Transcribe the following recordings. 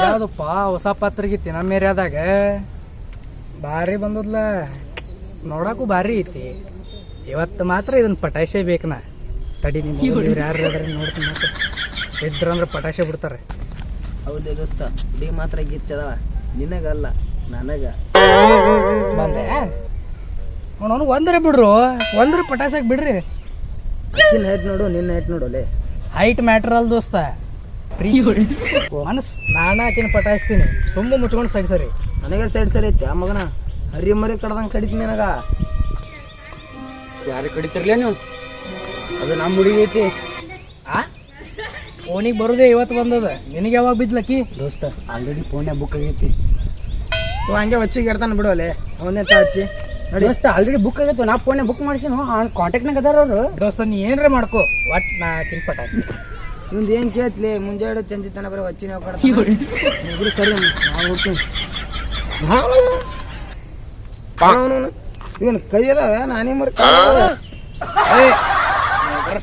ಯಾವ್ದಪ್ಪ? ಹೊಸ ಪತ್ರಿಕೆ ನಮ್ಮ ಏರಿಯಾದಾಗ. ಭಾರಿ ಬಂದದ್ಲ. ನೋಡಕ್ಕೂ ಭಾರಿ ಐತಿ. ಇವತ್ತು ಮಾತ್ರ ಇದನ್ನ ಬೇಕು ಬೇಕನ ತಡಿ ನಿಮ್ಮ ಇವ್ರು ಯಾರು ನೋಡ್ತೀನಿ ಮತ್ತೆ. ಇದ್ರಂದ್ರೆ ಪಟಾಸೆ ಬಿಡ್ತಾರೆ. ಹೌದೇ ದೋಸ್ತ ಬಿ ಮಾತ್ರ ಗಿಚ್ಚದವ ನಿನಗಲ್ಲ ನನಗ. ಬಂದೆ? ಅವನು ಒಂದ್ರೆ ಬಿಡ್ರು. ಒಂದ್ರೆ ಪಟಾಸಕ್ ಬಿಡ್ರಿ. ಅಕ್ಕಿನ ನೋಡು ನಿನ್ನ ಹೈಟ್ ನೋಡು ಹೈಟ್ ಮ್ಯಾಟ್ರ್ ಅಲ್ ದೋಸ್ತ. ಪ್ರೀ ಮನಸ್ ನಾನಾಕಿನ ಪಟಾಯಿಸ್ತೀನಿ. ಸುಮ್ಮ ಮುಚ್ಕೊಂಡು ಸೈಡ್ ಸರಿ. ನನಗೆ ಸೈಡ್ ಸರಿ ಐತೆ ಆ ಮಗನ ಹರಿ ಮರಿ ಕಡ್ದಂಗೆ ಕಡಿತೀನಿ ನನಗ. ಯಾರು ಕಡಿತಿರ್ಲೇ ನೀವು? ಅದು ನಮ್ಮ ಹುಡುಗಿ ಐತಿ. ಆ? ಫೋನಿಗೆ ಬರೋದೇ ಇವತ್ತು ಬಂದದ. ನಿನಗೆ ಯಾವಾಗ ಬಿದ್ಲಕ್ಕಿ ದೋಸ್ತ ಆಲ್ರೆಡಿ ಫೋನೇ ಬುಕ್ ಆಗೈತಿ. ಇವ ಹಂಗೆ ಹೊಚ್ಚಿಗೆ ಇಡ್ತಾನೆ ಬಿಡು ಅಲ್ಲೇ. ಅವನೇ ತಾ ಹಚ್ಚಿ. ನೋಡಿ. ದೋಸ್ತ ಆಲ್ರೆಡಿ ಬುಕ್ ಆಗೈತೆ. ನಾ ಫೋನೇ ಬುಕ್ ಮಾಡಿಸಿನು? ಕಾಂಟ್ಯಾಕ್ಟ್ನಾಗ ಅದಾರ ಅವರು. ದೋಸ್ತ ನೀ ಏನ್ರ ಮಾಡ್ಕೋ. ಒಟ್ ನಾ ಆಕಿನ ಇವಂದು ಏನು ಕೇಳ್ತಿಲಿ? ಮುಂಜಾಡೋ ಚಂಜಿ ತನ ಬರೀ ವಚ್ಚಿನ ಇಬ್ರು ಸರಿ ನಾವು ಹೋಗ್ತೀನಿ ಇವನ್ ಕೈ ಅದಾವ? ನಾನೇ ಮರಿ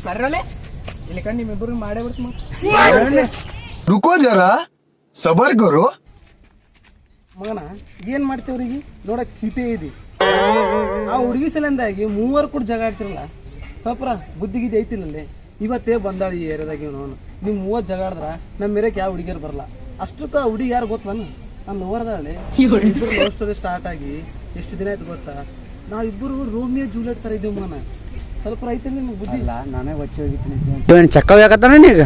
ಸರ್ರಲೆ ಇಲ್ಲಿ ಕಂಡು ನಿಮ್ಮಿಬ್ಬರು ಮಾಡೇ ಬಿಡ್ತೀನಿ ರುಕೋ ಜರ ಸಬರ್ಗರು ಮಗನ ಏನ್ ಮಾಡ್ತೇವ್ರಿಗೆ ನೋಡಕ್ ಕಿಟೆ ಇದೆ. ಆ ಹುಡುಗಿ ಸಲಿಂದಾಗಿ ಮೂವರು ಕೂಡ ಜಗ ಆಗ್ತಿರಲ್ಲ ಸಪ್ರ ಬುದ್ಧಿಗಿದ್ದು ಐತಿಲ್ಲಲ್ಲೇ? ಇವತ್ತೇ ಬಂದಾಳ ಈ ಏರಿಯಾದಾಗ ಇವನು ನಿಮ್ ಮೂವತ್ತು ಜಗಾಡಿದ್ರೆ ನಮ್ಮ ಮೇರೆಕ್ ಯಾವ ಹುಡುಗಿಯರು ಬರಲ್ಲ. ಅಷ್ಟಕ್ಕ ಹುಡುಗಿ ಯಾರು ಗೊತ್ತಾನು ನಮ್ಮ ಓರದಲ್ಲಿ ಇಬ್ಬರು ಸ್ಟಾರ್ಟ್ ಆಗಿ ಎಷ್ಟು ದಿನ ಆಯ್ತು ಗೊತ್ತಾ? ನಾವಿಬ್ಬರು ರೋಮಿಯೋ ಜೂಲಿಯಟ್ ತರ ಇದ್ದೀವಿ ಸ್ವಲ್ಪ ರೈತ ನಿಮ್ಗೆ ಬುದ್ಧಿ. ಇಲ್ಲ ನಾನೇ ಒಚ್ಚಿ ಹೋಗಿದ್ದೀನಿ. ಚಕ್ಕ ಹೋಗತ್ತಾನೆ ನೀಗ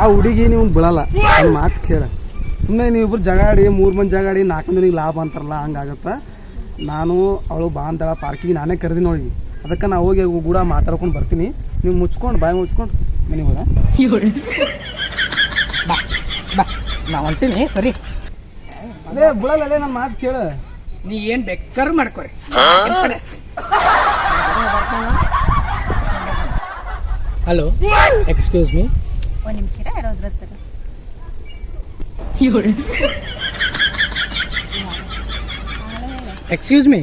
ಆ ಹುಡುಗಿ ನೀವು ಬಿಡಲ್ಲ ಮಾತು ಕೇಳ. ಸುಮ್ಮನೆ ನೀವಿಬ್ರು ಜಗಾಡಿ ಮೂರು ಮಂದಿ ಜಗಾಡಿ ನಾಲ್ಕು ಮಂದಿಗೆ ಲಾಭ ಅಂತಾರಲ್ಲ ಹಂಗಾಗತ್ತ ನಾನು ಅವಳು ಬಾ ಅಂತಾಳ ಪಾರ್ಕಿಗೆ ನಾನೇ ಕರೆದಿ ನೋಡಿ ಅದಕ್ಕೆ ನಾ ಹೋಗಿ ಕೂಡ ಮಾತಾಡ್ಕೊಂಡು ಬರ್ತೀನಿ. ನೀವು ಮುಚ್ಕೊಂಡು ಬಾಯಿ ಮುಚ್ಕೊಂಡು ಮನೆಗೆ ಹೋದ ನಾ ಹೊಂಟೀನಿ ಸರಿ. ಅದೇ ಬುಳಲ್ಲೇ ನಮ್ಮ ನನ್ನ ಮಾತು ಕೇಳ. ನೀ ಏನ್ ಬೆಕ್ಕರ್ ಮಾಡ್ಕೊರಿ? ಹಲೋ ಎಕ್ಸ್ಕ್ಯೂಸ್ ಮೀ ಒಂದ್ ನಿಮಿಷ ಯಾರಾದ್ರೂ ಎಕ್ಸ್ಕ್ಯೂಸ್ ಮೀ.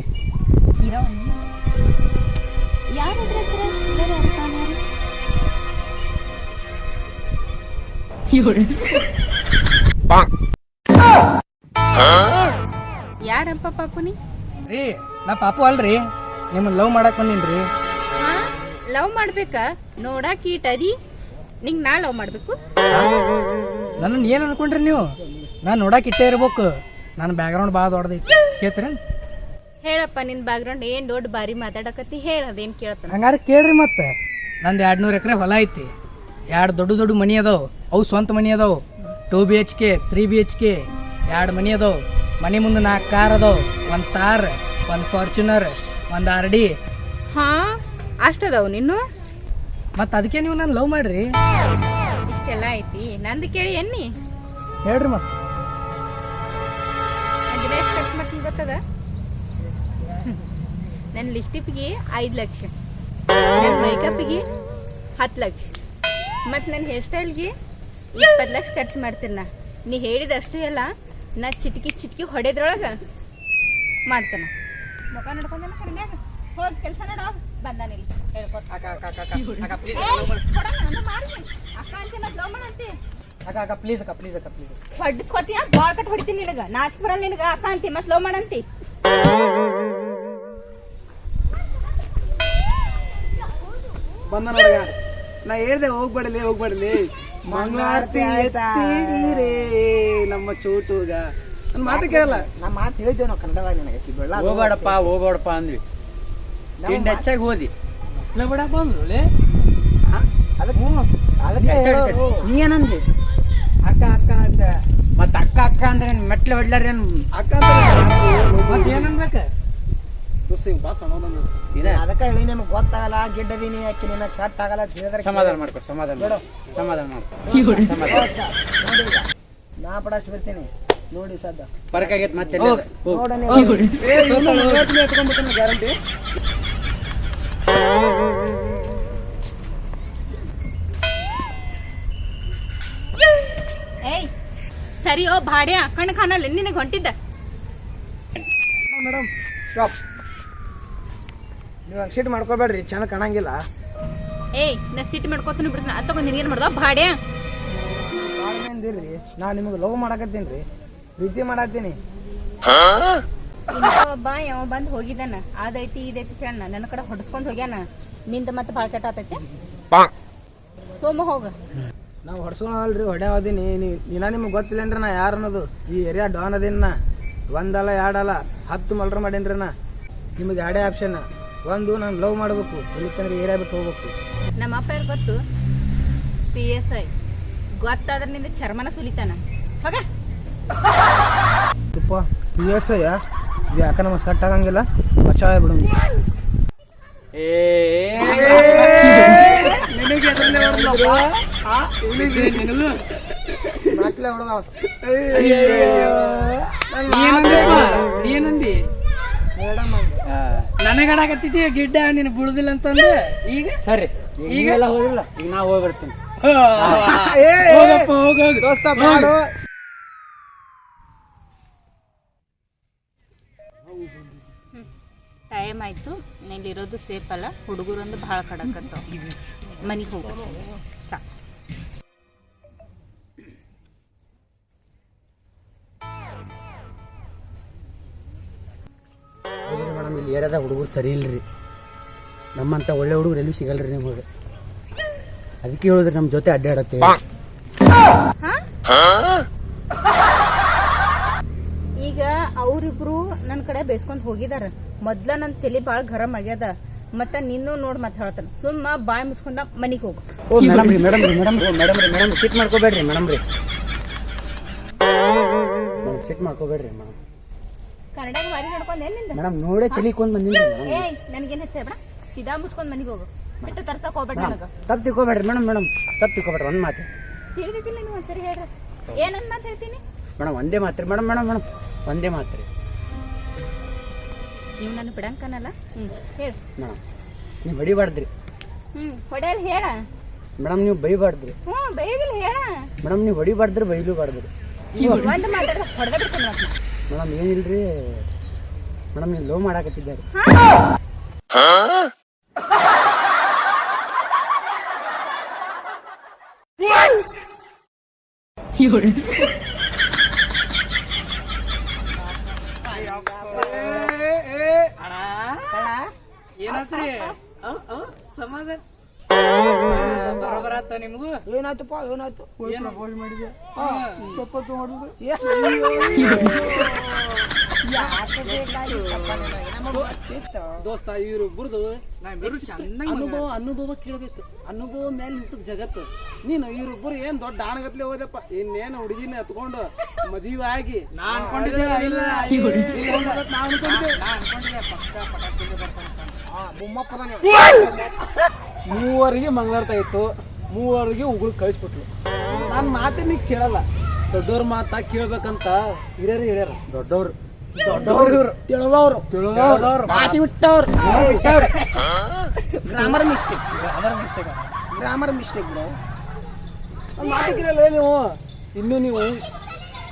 ಯಾರಪ್ಪ ಪಾಪುನಿ? ರೀ ನಾ ಪಾಪು ಅಲ್ರಿ. ನಿಮ್ಮ ಲವ್ ಮಾಡಕ್ ಬಂದಿನ್ರಿ. ಲವ್ ಮಾಡ್ಬೇಕಾ? ನೋಡಾಕ ಈಟ್ ಅದಿ ನಿಂಗ್ ನಾ ಲವ್ ಮಾಡ್ಬೇಕು? ನನ್ನ ಏನ್ ಅನ್ಕೊಂಡ್ರಿ ನೀವು? ನಾನು ನೋಡಕ್ ಇಟ್ಟೇ ಇರ್ಬೇಕು. ನನ್ನ ಬ್ಯಾಕ್ಗ್ರೌಂಡ್ ಭಾಳ ದೊಡ್ಡದೈತಿ. ಕೇಳ್ತೀರೇನ್ ಹೇಳಪ್ಪ ನಿನ್ ಬ್ಯಾಕ್ಗ್ರೌಂಡ್ ಏನ್ ದೊಡ್ಡ ಬಾರಿ ಮಾತಾಡಕತ್ತಿ ಹೇಳ ಅದೇನ್ ಕೇಳ್ತಾನ ಹಂಗಾರೆ ಕೇಳ್ರಿ ಮತ್ತೆ. ನಂದು ಎರಡು ನೂರು ಎಕರೆ ಹೊಲ ಐತಿ. ಎರಡು ದೊಡ್ಡ ದೊಡ್ಡ ಮನಿ ಅದಾವ. ಅವು ಸ್ವಂತ ಮನಿ ಅದಾವ. Two B H K three B H K ಎರಡು ಮನಿ ಅದಾವ. ಮನಿ ಮುಂದೆ ನಾಲ್ಕು ಕಾರ್ ಅದಾವ. ಒಂದು ತಾರ್ ಒಂದು ಫಾರ್ಚುನರ್ ಒಂದು ಆರ್ ಡಿ. ಹಾ ಅಷ್ಟದವು ನಿನ್ನು? ಮತ್ತು ಅದಕ್ಕೆ ನೀವು ನಾನು ಲವ್ ಮಾಡ್ರಿ. ಇಷ್ಟೆಲ್ಲ ಐತಿ. ನಂದು ಕೇಳಿ ಎನ್ನಿ? ಹೇಳ್ರಿ ಮತ್ತೆ. ಗೊತ್ತದ? ನನ್ನ ಲಿಸ್ಟಿಪ್ಗೆ ಐದು ಲಕ್ಷ. ನನ್ನ ಮೇಕಪ್ಗೆ ಹತ್ತು ಲಕ್ಷ. ಮತ್ತು ನನ್ನ ಹೇರ್ ಸ್ಟೈಲ್ಗೆ ಇಪ್ಪತ್ತು ಲಕ್ಷ ಖರ್ಚು ಮಾಡ್ತೀನಿ ನಾ. ನೀ ಹೇಳಿದಷ್ಟು ಅಲ್ಲ ನಾ ಚಿಟಕಿ ಚಿಟಕಿ ಹೊಡೆದ್ರೊಳಗೆ ಮಾಡ್ತಾನೆ. ಮುಖ ನೋಡ್ಕೊಂಡೇನ ಕಡಿಮ್ಯಾಗ ಹೋಗಿ ಕೆಲಸ ನೋಡೋ ಬಂದಾನಿಲ್ಲ ಹೇಳ್ಕೊತ. ಅಕ್ಕ ಅಕ್ಕ ಅಕ್ಕ ಅಕ್ಕ ಅಕ್ಕ ಪ್ಲೀಸ್ ಅಕ್ಕ ಅಂತ ಮತ್ತೆ ಲವ್ ಮಾಡಂತಿ ಅಕ್ಕ ಅಕ್ಕ ಪ್ಲೀಸ್ ಅಕ್ಕ ಪ್ಲೀಸ್ ಅಕ್ಕ ಪ್ಲೀಸ್ ಹೊಡ್ಸ್ಕೊತೀಯ ಬಾಳ್ ಕಟ್ ಹೊಡಿತೀನಿ ನಿನಗ. ನಾಚಿಕೆ ಬರಲ್ಲ ನಿನಗ. ಅಕ್ಕ ಅಂತಿ ಮತ್ ಲವ್ ಮಾಡಂತಿ ಬಂದ ನಾ ಹೇಳ್ದೆ ಹೋಗ್ಬೇಡಲಿ ಹೋಗ್ಬೇಡಲಿ ಮಂಗಳಾರತಿ ಎತ್ತಿದಿರೇ ನಮ್ಮ ಚೋಟುಗ. ನನ್ನ ಮಾತು ಕೇಳಲ್ಲ? ನಮ್ಮ ಮಾತು ಹೇಳಿದ್ದೇವೆ ನಾವು ಕನ್ನಡದಾಗ ನಿನಗೆ ಬೆಳ್ಳ ಹೋಗ್ಬೇಡಪ್ಪ ಹೋಗ್ಬೇಡಪ್ಪ ಅಂದ್ವಿ. ತಿಂಡಿ ಹೆಚ್ಚಾಗಿ ಹೋದಿ. ಬಿಡಪ್ಪ ಬಂದ್ರು ಲೇ. ಅದಕ್ಕೆ ಅದಕ್ಕೆ. ನೀ ಏನಂದಿ ಅಕ್ಕ ಅಕ್ಕ ಅಂತ. ಮತ್ತ ಅಕ್ಕ ಅಕ್ಕ ಅಂದ್ರೆ ಮೆಟ್ಲು ಹೊಡ್ಲಾರ ಏನ್ ಅಕ್ಕ ಅಂತ ಏನನ್ಬೇಕು ದೋಸ್ತ. ಇದ. ಅದಕ್ಕೆ ಹೇಳಿ ನಿನಗೆ ಗೊತ್ತಾಗಲ್ಲ ಗಿಡ್ಡದೀನಿ ನಿನಗೆ ಸಟ್ ಆಗಲ್ಲ ಸಮಾಧಾನ ಮಾಡ್ಕೊ ಸಮಾಧಾನ ಮಾಡ್ಕೊ. ಸಮಾಧಾನ ಮಾಡ್ಕೊ. ಸಮಾಧಾನ. ನಾ ಪಡಾಸ್ ಬಿಡ್ತೀನಿ. ನೋಡಿ ಸದ್ದ. ಪರಕಾಗೈತ್ ಮತ್ತೆ ಹೋಗ್. ನೋಡ ಏ ಇವ್ನು ನಲವತ್ತನೇ ಎತ್ಕೊಂಡ್ಬಿಡ್ತಾನೆ ಗ್ಯಾರಂಟಿ. ಏಯ್ ಸರಿ ಓ ಭಾಡ್ಯ ಕಣ್ ಕಾಣಲ್ಲ ನಿನಗೆ ಹೊಂಟಿದ್ದ. ಮೇಡಮ್ ಸ್ಟಾಪ್ ನೀವು ಸಿಟ್ ಮಾಡ್ಕೋಬೇಡ್ರಿ ಚೆನ್ನಾಗಿ ಕಾಣಂಗಿಲ್ಲ. ಏಯ್ ನಾ ಸಿಟ್ಟು ಮಾಡ್ಕೊತೀನಿ ಬಿಡ್ತೀನಿ ಅದು ತಗೊಂಡು ನಿನಗೇನು ಮಾಡ್ದ? ಭಾಡ್ಯ? ಅಂದಿರ್ರಿ ನಾ ನಿಮಗೆ ಲವ್ ಮಾಡಕತ್ತೀನಿ ರೀ ಪ್ರೀತಿ ಮಾಡತ್ತೀನಿ. ಒಬ್ಬ ಯಾವ ಬಂದು ಹೋಗಿದ್ದಾನ. ಅದೈತಿ ಇದೈತಿ ಕೇಳ ನನ್ನ ಕಡೆ ಹೊಡ್ಸ್ಕೊಂಡ್ ಹೋಗ್ಯಾನ. ನಿಂದ ಮತ್ತೆ ಭಾಳ ಕೆಟ್ಟ ಆತೈತಿ. ಸೋಮ ಹೋಗ. ನಾವು ಹೊಡ್ಸ್ಕೊಳಲ್ರಿ ಹೊಡ್ಯಾವದೀನಿ ನೀನ ನಿಮ್ಗೆ ಗೊತ್ತಿಲ್ಲ ನಾ ಯಾರು ಅನ್ನೋದು. ಈ ಏರಿಯಾ ಡಾನ್ ಅದಿನ ನಾ. ಒಂದಲ್ಲ ಎರಡಲ್ಲ ಹತ್ತು ಮಲ್ರ ಮಾಡೇನ್ರಿ ನಾ. ನಿಮಗೆ ಎರಡೇ ಆಪ್ಷನ್ ಒಂದು ನಾನು ಲವ್ ಮಾಡಬೇಕು ಇಲ್ಲಿಕಂದ್ರೆ ಏರಿಯಾ ಬಿಟ್ಟು ಹೋಗ್ಬೇಕು. ನಮ್ಮ ಅಪ್ಪ ಯಾರು ಗೊತ್ತು? ಪಿ ಎಸ್ ಐ ಗೊತ್ತಾದ್ರೆ ನಿಂದ ಚರ್ಮನ ಸುಲಿತಾನ. ಹೋಗ. ತುಪ್ಪ ಪಿ ಎಸ್ ಐ ಇದು ಯಾಕೆ ನಮಗೆ ಸೆಟ್ ಆಗಂಗಿಲ್ಲ? ಬಚಾವ ಬಿಡು. ಏನಂದಿ ಮೇಡಮ್ ಅಂದೆ. ನನಗಡಾಕತ್ತಿದ್ದಿ ಗಿಡ್ಡ ನಿನ್ ಬಿಡುದಿಲ್ಲ ಅಂತಂದ್ರೆ? ಈಗ? ಸರಿ ಈಗೆಲ್ಲ ಹೋಗಿಲ್ಲ. ಈಗ ನಾ ಹೋಗ್ಬಿಡ್ತೀನಿ ಬರ್ತೀನಿ. ಹೋಗಪ್ಪ ಹೋಗ ದೋಸ್ತ ಬಾಡು. ಟೈಮ್ ಆಯ್ತು. ಇರೋದು ಸೇಫ್ ಅಲ್ಲ? ಹುಡುಗರೊಂದು ಭಾಳ ಕಡಕತ್ತ ಮನೆಗೆ ಹೋಗ ಸಾಕು. ಏರಿಯಾದ ಹುಡುಗರು ಸರಿ ಇಲ್ಲರಿ ನಮ್ಮಂತ ಒಳ್ಳೆ ಹುಡುಗರು ಎಲ್ಲೂ ಸಿಗಲ್ರಿ ನಿಮಗೆ. ಅದಕ್ಕೆ ಹೇಳಿದ್ರಿ ನಮ್ಮ ಜೊತೆ ಅಡ್ಡಾಡತ್ತೇವೆ ಈಗ ಅವ್ರಿಬ್ರು ನನ್ನ ಕಡೆ ಬೇಸ್ಕೊಂಡ್ ಹೋಗಿದಾರ. ಮೊದ್ಲ ನನ್ ತಲೆ ಬಾಳ ಗರಂ ಆಗ್ಯದ. ಮತ್ತ ನಿನ್ನೂ ನೋಡ್ ಮತ್ ಹೇಳ್ತಾನ. ಸುಮ್ಮ ಬಾಯ್ ಮುಚ್ಕೊಂಡ ಮನಿಗ್ ಹೋಗು. ಓ ಮೇಡಮ್ ರೀ ಮೇಡಮ್ ರೀ ಮೇಡಮ್ ಮೇಡಮ್ ರೀ ಮೇಡಮ್ ಸಿಟ್ ಮಾಡ್ಕೋಬೇಡ್ರಿ ಮೇಡಮ್ ರೀ. ಸಿಟ್ ಮಾಡ್ಕೋಬೇಡ್ರಿ ಮೇಡಮ್ ಕನ್ನಡ ಮಾರಿ ನಡ್ಕೊಂಡ್ ಏನಿಂದ ಮೇಡಮ್ ನೋಡೇ ತಿಳಿಕೊಂಡ್ ಬಂದಿಲ್ಲ ಏಯ್ ನನ್ಗೇನ್ ಹೆಚ್ಚಬೇಡ ಸಿದಾ ಮುಚ್ಕೊಂಡ್ ಮನಿಗ್ ಹೋಗು. ಬಿಟ್ಟು ತರ್ಸಕ್ ಹೋಗ್ಬೇಡ ನನಗೆ ತಪ್ಪು ತಿಳ್ಕೊಬೇಡ್ರಿ ಮೇಡಮ್ ಮೇಡಮ್. ತಪ್ಪು ತಿಳ್ಕೊಬೇಡ್ರಿ ಒಂದು ಮಾತು. ತಿಳಿದಿಲ್ಲ ನೀವು ಒಂದ್ಸರಿ ಹೇಳ್ರಿ. ಏನನ್ ಮಾತ್ ಹೇಳ್ತೀನಿ? ಮೇಡಮ್ ಒಂದೇ ಮಾತ್ರಿ ಮೇಡಮ್ ಮೇಡಮ್ ಮೇಡಮ್. ಒಂದೇ ಮಾತ್ರಿ ನೀವು ನನ್ನ ಬಿಡಂಕನಲ್ಲ? ಹ್ಮ್ ಹೇಳಿ. ಮೇಡಮ್ ನೀವು ಬಡಿಬಾರ್ದ್ರಿ. ಹ್ಮ್ ಹೊಡೆಯಲ್ ಹೇಳ. ಮೇಡಮ್ ನೀವು ಬೈಬಾರ್ದ್ರಿ. ಹ್ಞೂ ಬೈದಿಲ್ಲ ಹೇಳ. ಮೇಡಮ್ ನೀವು ಹೊಡಿಬಾರ್ದ್ರಿ ಬೈಲೂಬಾರ್ದ್ರಿ. ಒಂದ್ ಮಾತಾಡ್ರೆ ಹೊಡೆದ ಬಿಡ್ತೀನಿ. ಮೇಡಮ್ ಏನಿಲ್ರಿ ಮೇಡಮ್ ನೀವು ಲೋ ಮಾಡಾಕತ್ತಿದ್ದಾರೆ. ಏನಾತ್ರಿ ಸಮಾಧಾನ. ಬರಬರಾತ ನಿಮಗೂ? ಏನಾಯ್ತಪ್ಪ ಏನಾಯ್ತು? ದೋಸ್ತ ಇವ್ರಿಬ್ರದು ಅನುಭವ ಅನುಭವ ಕೇಳ್ಬೇಕು. ಅನುಭವ ಮೇಲೆ ನಿಂತ ಜಗತ್ತು. ನೀನು ಇವ್ರಿಬ್ರು ಏನ್ ದೊಡ್ಡ ಆಣಗತ್ಲೆ ಹೋದಪ್ಪ ಇನ್ನೇನು ಹುಡುಗಿನ ಎತ್ಕೊಂಡು ಮದುವೆ ಆಗಿ ನಾ ಅನ್ಕೊಂಡಿದ್ದೆ ಇಲ್ಲ. ನಾ ಅನ್ಕೊಂಡಿದ್ದೆ. ಮೂವರಿಗೆ ಮಂಗಳಾರ್ತ ಇತ್ತು. ಮೂವರಿಗೆ ಉಗುಳು ಕಳಿಸ್ಬಿಟ್ಲು. ನನ್ನ ಮಾತೇ ನೀ ಕೇಳಲ್ಲ. ದೊಡ್ಡವ್ರ ಮಾತಾ ಕೇಳ್ಬೇಕಂತ ಹಿರಿಯರು ಹೇಳ್ಯಾರ. ದೊಡ್ಡವ್ರು. ದೊಡ್ಡವ್ರು ತಿಳಿದವ್ರು. ತಿಳಿದವ್ರು. ಮಾತಿ ಬಿಟ್ಟವ್ರು. Grammar mistake grammar mistake grammar mistake bro ಮಾತಿ ಕೇಳಲ್ಲ ನೀವು? ಇನ್ನು ನೀವು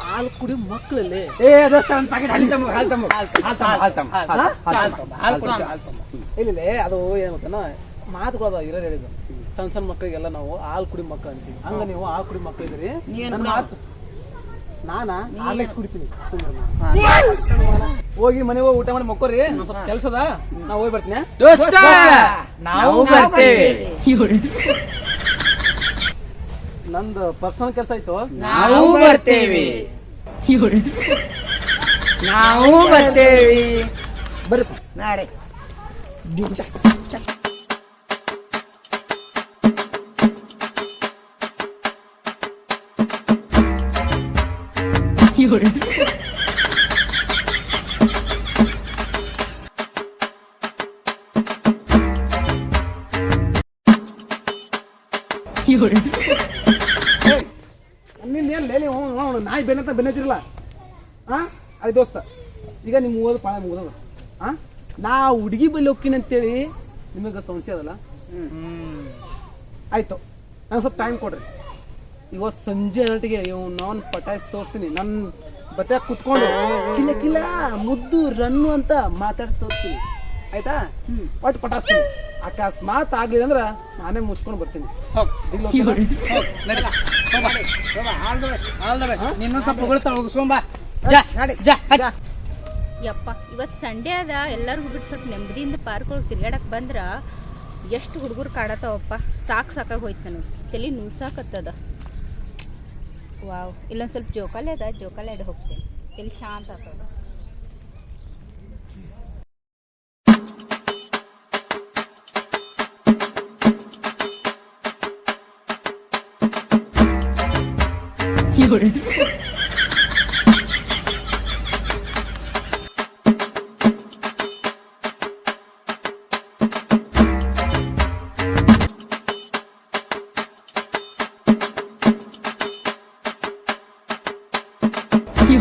ಹಾಲು ಕುಡಿ ಮಕ್ಕಳಲ್ಲಿ ಏ ಇಲ್ಲ ಅದು ಏನ್ ಗೊತ್ತ ಮಾತುಗಳು ಹಿರಿಯರು ಹೇಳಿದ್ದು. ಸಣ್ಣ ಸಣ್ಣ ಮಕ್ಕಳಿಗೆಲ್ಲ ನಾವು ಹಾಲು ಕುಡಿ ಮಕ್ಕಳು ಅಂತೀವಿ. ಹಂಗ ನೀವು ಹಾಲು ಕುಡಿ ಮಕ್ಕಳು ಇದ್ರಿ. ನಾನಾ ಕುಡಿತೀನಿ. ಹೋಗಿ ಮನೆ ಹೋಗಿ ಊಟ ಮಾಡಿ ಮಕ್ಕೋರಿ. ಕೆಲ್ಸದ? ನಾ ಹೋಗಿ ಬರ್ತೀನಿ ನಾವು ಬರ್ತೇವೆ. ನಂದು ಪರ್ಸನಲ್ ಕೆಲಸ ಆಯ್ತು. ನಾವು ಬರ್ತೇವೆ. ನಾವು ಬರ್ತೇವೆ. ಬರ್ರಿ ನಾಳೆ ನಿನ್ನ ಏನ್ ಲೇಲಿ ನೀವು ಅವ್ನು ನಾಯಿ ಬೆನ್ನತ್ತ ಬೆನ್ನತ್ತಿರಲ್ಲ? ಆ? ಅದು ದೋಸ್ತ ಈಗ ನಿಮ್ಮ ಓದು ಪಾಳ ಮುಗಿದದ ಹಾ ನಾ ಹುಡುಗಿ ಬಲ್ಲಿ ಹೋಗ್ತೀನಿ ಅಂತೇಳಿ ನಿಮಗೆ ಸಮಸ್ಯೆ ಅದಲ್ಲ? ಆಯ್ತು ನಂಗೆ ಸ್ವಲ್ಪ ಟೈಮ್ ಕೊಡ್ರಿ. ಇವತ್ತು ಸಂಜೆ ಹೊರಟಿಗೆ ಇವ್ ನಾನು ಪಟಾಯಿಸಿ ತೋರಿಸ್ತೀನಿ. ನನ್ನ ಬತ್ತೆ ಕುತ್ಕೊಂಡು ಕಿಲ ಕಿಲ ಮುದ್ದು ರನ್ನು ಅಂತ ಮಾತಾಡಿ ತೋರಿಸ್ತೀನಿ. ಆಯ್ತಾ? ಒಟ್ಟು ಪಟಾಸ್ತೀನಿ ಅಕಸ್ಮಾತ್ ಆಗ್ಲಿಲ್ಲ ಅಂದ್ರ ನಾನೇ ಮುಚ್ಕೊಂಡು ಬರ್ತೀನಿ. ಯಪ್ಪ ಇವತ್ತು ಸಂಡೇ ಅದ. ಎಲ್ಲಾರು ಹುಡುಗರು ಸ್ವಲ್ಪ ನೆಮ್ಮದಿಯಿಂದ ಪಾರ್ಕ್ ಒಳಗೆ ತಿರ್ಗಾಡಕ್ ಬಂದ್ರ ಎಷ್ಟು ಹುಡುಗರು ಕಾಡತಾವಪ್ಪ. ಸಾಕ್ ಸಾಕಾಗಿ ಹೋಯ್ತು ನನಗೆ. ತಲೆ ನೂಸಾಕತ್ತದ ವಾವ್ ಇಲ್ಲೊಂದು ಸ್ವಲ್ಪ ಜೋಕಾಲಿ ಅದ ಜೋಕಾಲಿ ಅಡ್ ಹೋಗ್ತೇನೆ. ಇಲ್ಲಿ ಶಾಂತ ಆಗ್ತದ.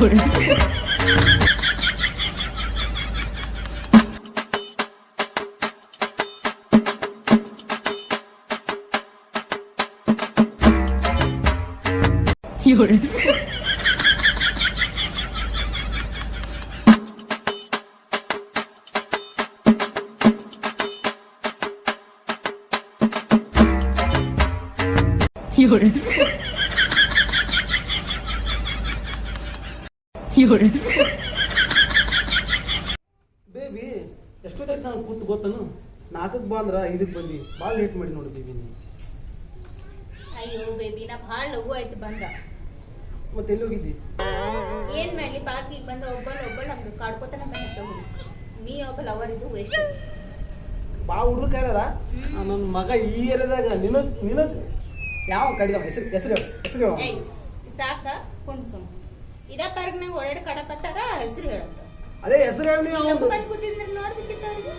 これ夜。夜。ಬೇಬಿ ಎಷ್ಟೊತ್ತಾಯ್ತು ನಾನು ಕೂತು ಗೊತ್ತನು? ನಾಲ್ಕಕ್ಕೆ ಬಂದ್ರ ಐದಕ್ಕೆ ಬಂದಿ. ಭಾಳ ಲೇಟ್ ಮಾಡಿ ನೋಡಿ ಬೇಬಿ ನೀನು. ಅಯ್ಯೋ ಬೇಬಿ ನಾ ಭಾಳ ಲಘು ಆಯ್ತು ಬಂದ. ಮತ್ತೆ ಎಲ್ಲಿ ಹೋಗಿದ್ದಿ? ಏನ್ ಮಾಡ್ಲಿ ಬಾಕಿ ಬಂದ್ರ ಒಬ್ಬನ ಒಬ್ಬಳ ಹಂಗ ಕಾಡ್ಕೋತಾನ ಬಂದ ನೀ ಒಬ್ಬ ಲವರ್ ಇದು ವೇಸ್ಟ್ ಬಾ ಹುಡುಗರು ಕಾಡ್ಯಾರ ನನ್ನ ಮಗ ಈ ಏರಿಯಾದಾಗ ನಿನಗ್ ನಿನಗ್ ಯಾವ ಕಡಿದ ಹೆಸರು ಹೆಸರು ಹೆಸರು ಸಾಕ ಕೊಂಡು ಸಾಕ ಕುಣ್ಸು ಪಾರ್ಕ್ ಪಾರ್ಕ್ನಾಗ ಓಡಾಡಿ ಕಾಡಕತ್ತಾರ ಹೆಸರು ಹೇಳತ್ತ ಅದೇ ಹೆಸರು ಹೇಳಿ ಅವನು ಬಂದ್ ಕೂತಿದ್ರೆ ನೋಡ್ಬೇಕಿತ್ತ ಅವ್ರಿಗೆ.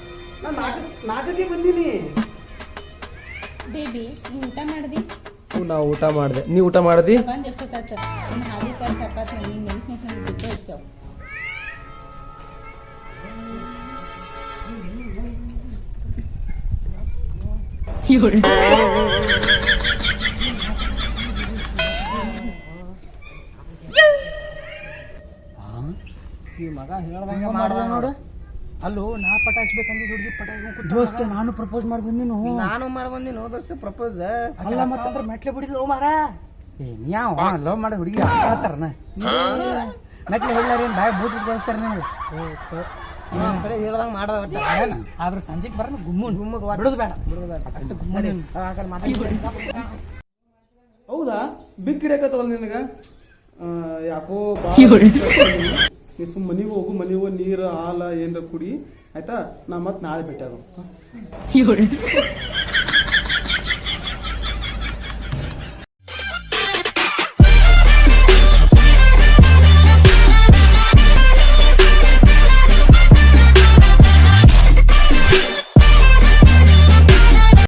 ನಾನು ನಾಲ್ಕು ನಾಲ್ಕಕ್ಕೆ ಬಂದೀನಿ. ಬೇಬಿ ನೀ ಊಟ ಮಾಡ್ದಿ? ನಾ ಊಟ ಮಾಡಿದೆ. ನೀ ಊಟ ಮಾಡ್ದಿ? ಬಂದ್ ಎಷ್ಟೊತ್ತಾತ ಇನ್ನು ಹಾದಿ ಕಾಲ್ ನಂಗೆ ನಿಂಗೆ ನೆನ್ಸ್ನೆಸ್ ನಂಗೆ ಬಿಟ್ಟು ಹೋಗ್ತಾವ ಈ ಮಗ ಹೇಳ್ದಂಗೆ ಮಾಡ್ದ ನೋಡು. ಅಲ್ಲೋ ನಾ ಪಟಾಯಿಸ್ಬೇಕಂದ್ರೆ ಹುಡುಗಿ ಪಟಾಯಿಸ್ ದೋಸ್ತ ನಾನು ಪ್ರಪೋಸ್ ಮಾಡಿ ಬಂದಿನು ನಾನು ಮಾಡಿ ಬಂದಿನು ಹೋದರ್ಸ ಪ್ರಪೋಸ್ ಅಲ್ಲ ಮತ್ತಂದ್ರೆ ಮೆಟ್ಲೆ ಬಿಡಿದ್ಲು ಮಾರ. ಏ ಯಾವ ಲವ್ ಮಾಡಿ ಹುಡುಗಿ ಹೇಳ್ತಾರನ ಮೆಟ್ಲೆ ಹೊಡ್ಲಾರ ಏನು ಬಾಯಿ ಬೂಟ್ ಕಳಿಸ್ತಾರ ನಿಮ್ಗೆ ಕಡೆ ಹೇಳ್ದಂಗ ಮಾಡ್ದ ಆದ್ರೆ ಸಂಜೆಗೆ ಬರೋಣ ಗುಮ್ಮು ಗುಮ್ಮಗ್ ಬಿಡೋದು ಬೇಡ. ಅಷ್ಟು ಗುಮ್ಮು ಹೌದಾ? ಬಿಗ್ ಗಿಡಕತ್ತವಲ್ಲ ನಿನಗ? ಯಾಕೋ ಬಾ ನೀ ಸುಮ್ಮ ಮನೆಗೆ ಹೋಗು, ಮನೆಗೆ ಹೋಗಿ, ನೀರು, ಹಾಲ, ಏನಾರ ಕುಡಿ, ಆಯ್ತಾ? ನಾ ಮತ್ತೆ ನಾಳೆ ಆಗೋ